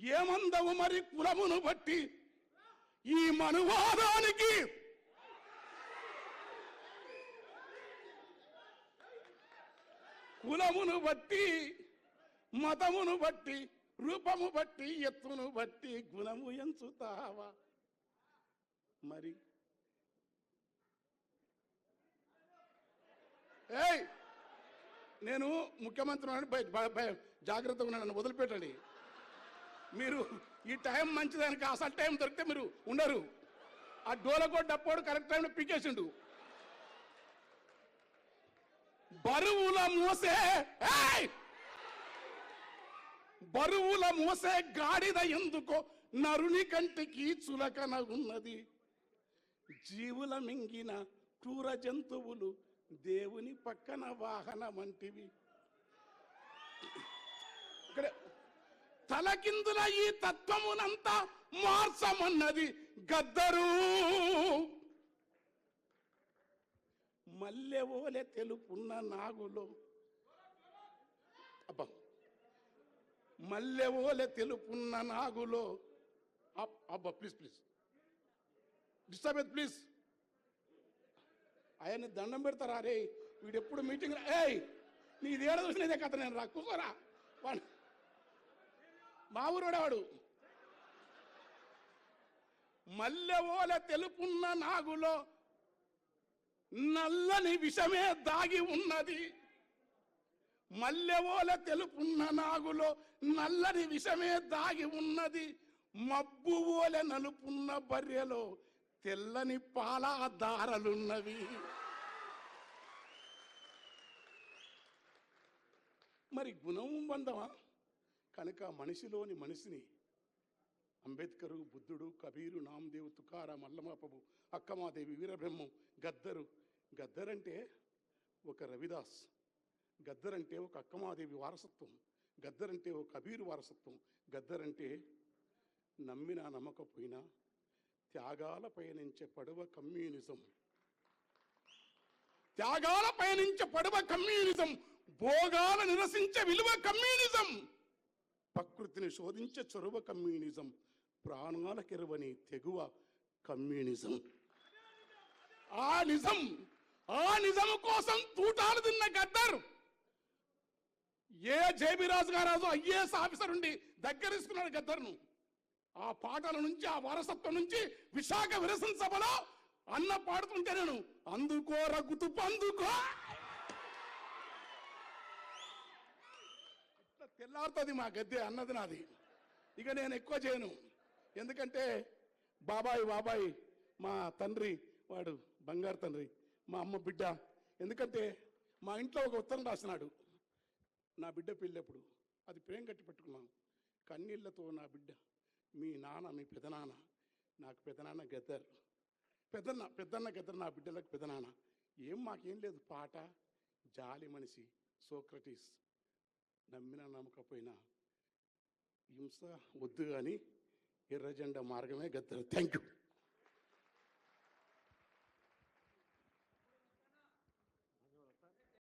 ఏమందవు మరి కులమును బట్టి? ఈ మనువాదానికి. కులమును బట్టి మతమును బట్టి రూపము బట్టి ఎత్తును బట్టి గుణము ఎంచుతావా? మరి. ఏయ్! నేను ముఖ్యమంత్రి జాగ్రత్తగా ఉన్నాను నన్ను వదిలిపెట్టండి. మీరు ఈ టైం మంచిదానికి అసలు టైం దొరికితే మీరు ఉండరు. ఆ డోలకో డప్పోడు కరెక్ట్ టైంలో పీకేసిండు. బరువుల మోసే బరువుల మోసే గాడిద ఎందుకో నరుని కంటికి చులకన ఉన్నది జీవుల మింగిన క్రూర జంతువులు దేవుని పక్కన వాహనం వంటివి ఇక్కడ తలకిందుల ఈ తత్వమునంతా మార్చమన్నది గద్దరు. మల్లెవోలె తెలుపున్న నాగులో. అబ్బా. మల్లెవోలె తెలుపున్న నాగులో. అబ్బా ప్లీజ్ ప్లీజ్. Disturb please. ఆయన్ని దండం పెడతారా రే? వీడు ఎప్పుడు మీటింగ్ ఏయ్ నీది ఏడ చూసినదే కథ నేను రా కూసరా వాడు మా ఊరోడే మల్లెవోల తెలుపున్న నాగులో నల్లని విషమే దాగి ఉన్నది. మల్లెవోల తెలుపున్న నాగులో నల్లని విషమే దాగి ఉన్నది. మబ్బు ఓల నలుపున్న బర్రెలో తెల్లని పాలాదారలున్నవి మరి గుణం బంధమా కనుక మనిషిలోని మనిషిని అంబేద్కరు బుద్ధుడు కబీరు నామదేవ్ తుకారాం అల్లమాపబు అక్కమాదేవి వీరబ్రహ్మం గద్దరు. గద్దరంటే ఒక రవిదాస్. గద్దరంటే ఒక అక్కమాదేవి వారసత్వం. గద్దరంటే ఒక కబీరు వారసత్వం. గద్దరంటే నమ్మినా నమ్మకపోయినా త్యాగాల పయనించే పడవ కమ్యూనిజం. త్యాగాల పయనించే పడవ కమ్యూనిజం. భోగాల నిరసించే విలువ కమ్యూనిజం. ప్రకృతిని శోధించే చొరవ కమ్యూనిజం ప్రాణాలకెరవని తెగువ కమ్యూనిజం. ఆ నిజం ఆ నిజం కోసం తూటాలు తిన్న గద్దర్ ఏ జేబీరాజు గారాజు ఐఏఎస్ ఆఫీసర్ ఉండి దగ్గరేసుకున్నాడు గద్దర్ను. ఆ పాటల నుంచి ఆ వారసత్వం నుంచి విశాఖ విరసన సభలో అన్న పాడుతుంటే నేను అందుకో రగుతు పందుకో ఇట్లా తెల్లారుతుంది మా గద్దె అన్నది నాది. ఇక నేను ఎక్కువ చేయను. ఎందుకంటే బాబాయ్ బాబాయ్ మా తండ్రి వాడు బంగారు తండ్రి మా అమ్మ బిడ్డ. ఎందుకంటే మా ఇంట్లో ఒక ఉత్తరం రాసినాడు. నా బిడ్డ పెళ్ళప్పుడు? అది ప్రేమ కట్టి పెట్టుకున్నాను. కన్నీళ్ళతో నా బిడ్డ మీ నాన్న మీ పెదనాన్న నాకు పెదనాన్న గద్దర్. పెద్దన్న పెద్దన్న గద్దర్ నా బిడ్డలకు పెదనాన్న. ఏం మాకేం లేదు పాట. జాలి మనిషి సోక్రటీస్. నమ్మిన నమ్మకపోయినా హింస వద్దు కానీ ఎర్రజెండా మార్గమే గద్దరు. Thank you